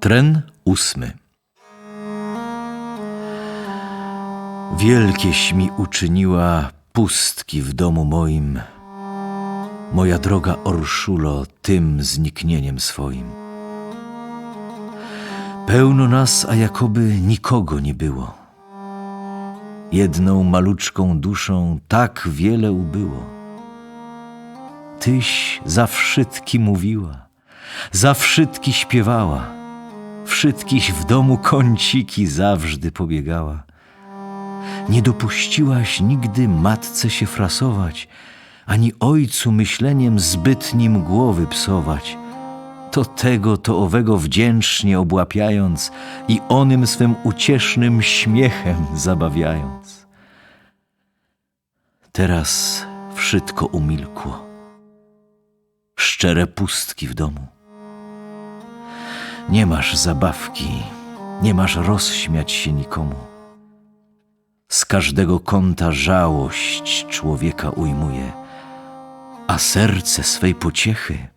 Tren ósmy. Wielkieś mi uczyniła pustki w domu moim, moja droga Orszulo, tym zniknieniem swoim. Pełno nas, a jakoby nikogo nie było. Jedną maluczką duszą tak wiele ubyło. Tyś za wszystki mówiła, za wszystki śpiewała, wszystkich w domu kąciki zawżdy pobiegała. Nie dopuściłaś nigdy matce się frasować, ani ojcu myśleniem zbytnim głowy psować. To tego, to owego wdzięcznie obłapiając i onym swym uciesznym śmiechem zabawiając. Teraz wszystko umilkło. Szczere pustki w domu. Nie masz zabawki, nie masz rozśmiać się nikomu. Z każdego kąta żałość człowieka ujmuje, a serce swej pociechy.